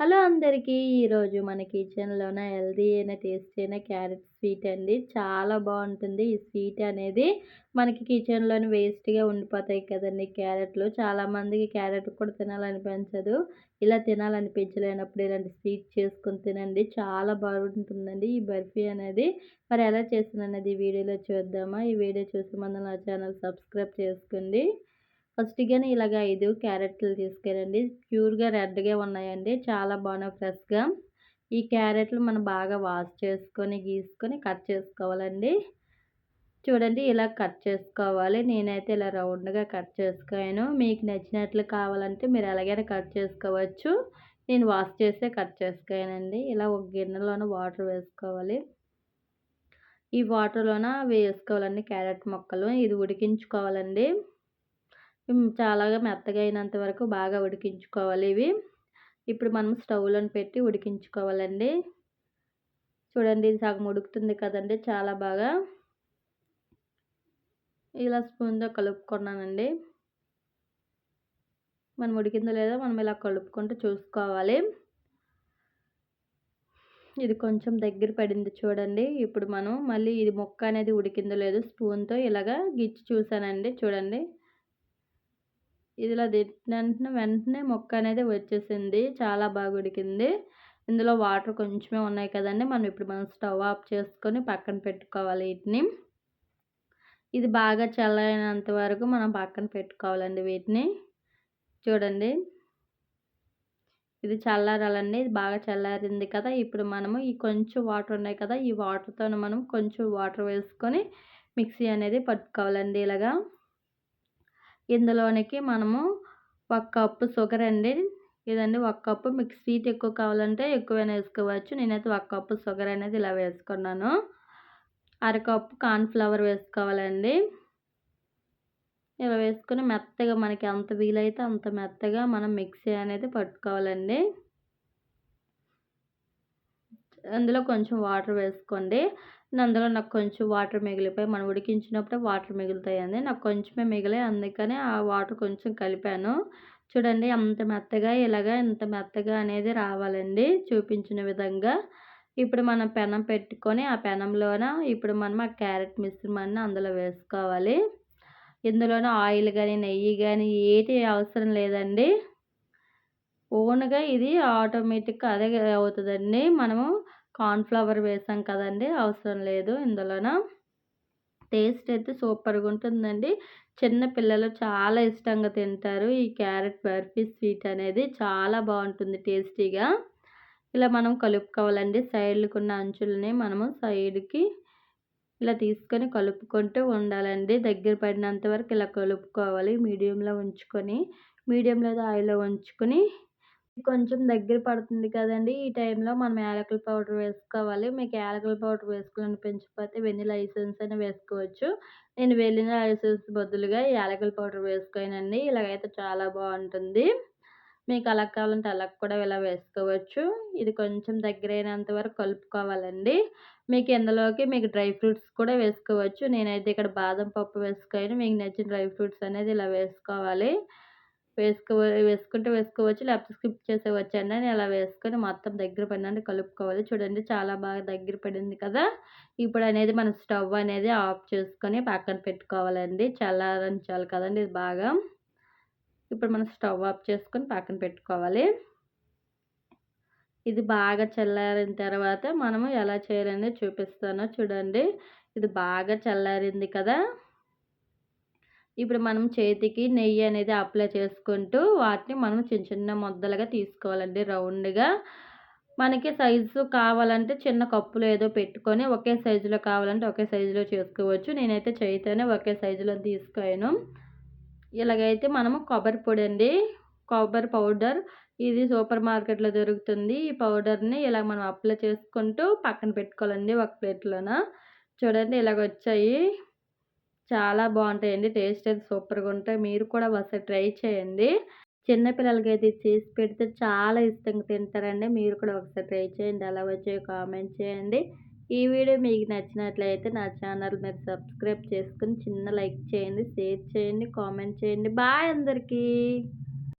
Hello అందరికీ. ఈరోజు మన కిచెన్లోన హెల్దీ అయిన టేస్టీ అయిన క్యారెట్ స్వీట్ అండి. చాలా బాగుంటుంది. ఈ స్వీట్ అనేది మనకి కిచెన్లోని వేస్ట్గా ఉండిపోతాయి కదండి క్యారెట్లు. చాలామందికి క్యారెట్ కూడా తినాలనిపించదు. ఇలా తినాలనిపించలేనప్పుడు ఇలాంటి స్వీట్ చేసుకుని తినండి. చాలా బాగుంటుందండి ఈ బర్ఫీ అనేది. మరి ఎలా చేసిందనేది ఈ వీడియోలో చూద్దామా? ఈ వీడియో చూసి మన నా ఛానల్ సబ్స్క్రైబ్ చేసుకోండి. ఫస్ట్గానే ఇలాగ ఐదు క్యారెట్లు తీసుకెళ్ళండి. ప్యూర్గా రెడ్గా ఉన్నాయండి. చాలా బాగున్నాయి ఫ్రెష్గా. ఈ క్యారెట్లు మనం బాగా వాష్ చేసుకొని గీసుకొని కట్ చేసుకోవాలండి. చూడండి ఇలా కట్ చేసుకోవాలి. నేనైతే ఇలా రౌండ్గా కట్ చేసుకోను మీకు నచ్చినట్లు కావాలంటే మీరు ఎలాగైనా కట్ చేసుకోవచ్చు. నేను వాష్ చేసే కట్ చేసుకోనండి ఇలా ఒక గిన్నెలోన వాటర్ వేసుకోవాలి. ఈ వాటర్లోన వేసుకోవాలండి క్యారెట్ మొక్కలు. ఇది ఉడికించుకోవాలండి. చాలా మెత్తగా అయినంత వరకు బాగా ఉడికించుకోవాలి ఇవి. ఇప్పుడు మనం స్టవ్లో పెట్టి ఉడికించుకోవాలండి. చూడండి ఇది సగం ఉడుకుతుంది కదండి చాలా బాగా. ఇలా స్పూన్తో కలుపుకున్నానండి. మనం ఉడికిందో లేదో మనం ఇలా కలుపుకుంటూ చూసుకోవాలి. ఇది కొంచెం దగ్గర పడింది చూడండి. ఇప్పుడు మనం మళ్ళీ ఇది మొక్క అనేది ఉడికిందో లేదో స్పూన్తో ఇలాగా గిచ్చి చూసానండి చూడండి. ఇదిలా తిట్టిన వెంటనే మొక్క అనేది వచ్చేసింది చాలా బాగా ఉడికింది. ఇందులో వాటర్ కొంచెమే ఉన్నాయి కదండి మనం ఇప్పుడు మనం స్టవ్ ఆఫ్ చేసుకొని పక్కన పెట్టుకోవాలి వీటిని. ఇది బాగా చల్లైనంత వరకు మనం పక్కన పెట్టుకోవాలండి వీటిని. చూడండి. ఇది చల్లారాలండి ఇది బాగా చల్లారింది కదా. ఇప్పుడు మనము ఈ కొంచెం వాటర్ ఉన్నాయి కదా ఈ వాటర్తో మనం కొంచెం వాటర్ వేసుకొని మిక్సీ అనేది పట్టుకోవాలండి ఇలాగా. ఇందులోనికి మనము ఒక కప్పు షుగర్ అండి. ఇదండి ఒక కప్పు మీకు స్వీట్ ఎక్కువ కావాలంటే ఎక్కువైనా వేసుకోవచ్చు. నేనైతే ఒక కప్పు షుగర్ అనేది ఇలా వేసుకున్నాను. అరకప్పు కార్న్ఫ్లవర్ వేసుకోవాలండి. ఇలా వేసుకుని మెత్తగా మనకి ఎంత వీలైతే అంత మెత్తగా మనం మిక్సీ అనేది పట్టుకోవాలండి. అందులో కొంచెం వాటర్ వేసుకోండి. అందులో నాకు కొంచెం వాటర్ మిగిలిపోయి మనం ఉడికించినప్పుడే వాటర్ మిగులుతాయండి నాకు కొంచెమే మిగిలే అందుకని ఆ వాటర్ కొంచెం కలిపాను. చూడండి అంత మెత్తగా ఇలాగా ఇంత మెత్తగా అనేది రావాలండి చూపించిన విధంగా. ఇప్పుడు మనం పెనం పెట్టుకొని ఆ పెనంలోన ఇప్పుడు మనం ఆ క్యారెట్ మిశ్రమాన్ని అందులో వేసుకోవాలి. ఇందులోనే ఆయిల్ కానీ నెయ్యి కానీ ఏటి అవసరం లేదండి. ఓన్గా ఇది ఆటోమేటిక్గా అదే అవుతుందండి. మనము కార్న్ఫ్లవర్ వేసాం కదండి అవసరం లేదు ఇందులోన. టేస్ట్ అయితే సూపర్గా ఉంటుందండి. చిన్న పిల్లలు చాలా ఇష్టంగా తింటారు. ఈ క్యారెట్ బర్ఫీ స్వీట్ అనేది చాలా బాగుంటుంది టేస్టీగా. ఇలా మనం కలుపుకోవాలండి. సైడ్లకు ఉన్న అంచులని మనము సైడ్కి ఇలా తీసుకొని కలుపుకుంటూ ఉండాలండి. దగ్గర పడినంత వరకు ఇలా కలుపుకోవాలి. మీడియంలో ఉంచుకొని మీడియంలో ఆయిల్లో ఉంచుకొని కొంచెం దగ్గర పడుతుంది కదండి. ఈ టైంలో మనం యాలకుల పౌడర్ వేసుకోవాలి. మీకు యాలకుల పౌడర్ వేసుకోవాలనిపించకపోతే వెనిలా ఐసెన్స్ అని వేసుకోవచ్చు. నేను వెనిలా ఐసెన్స్ బదులుగా యాలకుల పౌడర్ వేసుకోనండి. ఇలాగైతే చాలా బాగుంటుంది. మీకు అలా కావాలంటే అలా కూడా ఇలా వేసుకోవచ్చు. ఇది కొంచెం దగ్గర అయినంత వరకు కలుపుకోవాలండి. మీకు ఇందులోకి మీకు డ్రై ఫ్రూట్స్ కూడా వేసుకోవచ్చు. నేనైతే ఇక్కడ బాదం పప్పు వేసుకొని. మీకు నచ్చిన డ్రై ఫ్రూట్స్ అనేది ఇలా వేసుకోవాలి. వేసుకో వేసుకుంటే వేసుకోవచ్చు లేకపోతే స్కిప్ చేసేవచ్చు అండి. నేను అలా వేసుకొని మొత్తం దగ్గర పడినండి కలుపుకోవాలి. చూడండి చాలా బాగా దగ్గర పడింది కదా. ఇప్పుడు అనేది మనం స్టవ్ అనేది ఆఫ్ చేసుకొని పక్కన పెట్టుకోవాలండి. చల్లారించాలి కదండి ఇది బాగా. ఇప్పుడు మనం స్టవ్ ఆఫ్ చేసుకొని పక్కన పెట్టుకోవాలి. ఇది బాగా చల్లారిన తర్వాత మనము ఎలా చేయాలనేది చూపిస్తానో. చూడండి. ఇది బాగా చల్లారింది కదా. ఇప్పుడు మనం చేతికి నెయ్యి అనేది అప్లై చేసుకుంటూ వాటిని మనం చిన్న చిన్న ముద్దలుగా తీసుకోవాలండి. రౌండ్గా మనకి సైజు కావాలంటే చిన్న కప్పులు ఏదో పెట్టుకొని ఒకే సైజులో కావాలంటే ఒకే సైజులో చేసుకోవచ్చు. నేనైతే చేయితోనే ఒకే సైజులో తీసుకోను ఇలాగైతే మనము కొబ్బరి పొడి అండి. కొబ్బరి పౌడర్ ఇది సూపర్ మార్కెట్లో దొరుకుతుంది. ఈ పౌడర్ని ఇలా మనం అప్లై చేసుకుంటూ పక్కన పెట్టుకోవాలండి ఒక ప్లేట్లోన. చూడండి ఇలాగ వచ్చాయి చాలా బాగుంటాయండి. టేస్ట్ అయితే సూపర్గా ఉంటాయి. మీరు కూడా ఒకసారి ట్రై చేయండి. చిన్నపిల్లలకి అయితే చేసి పెడితే చాలా ఇష్టంగా తింటారండి. మీరు కూడా ఒకసారి ట్రై చేయండి. అలా వచ్చే కామెంట్ చేయండి. ఈ వీడియో మీకు నచ్చినట్లయితే నా ఛానల్ మీరు సబ్స్క్రైబ్ చేసుకుని చిన్న లైక్ చేయండి షేర్ చేయండి కామెంట్ చేయండి. బాయ్ అందరికీ.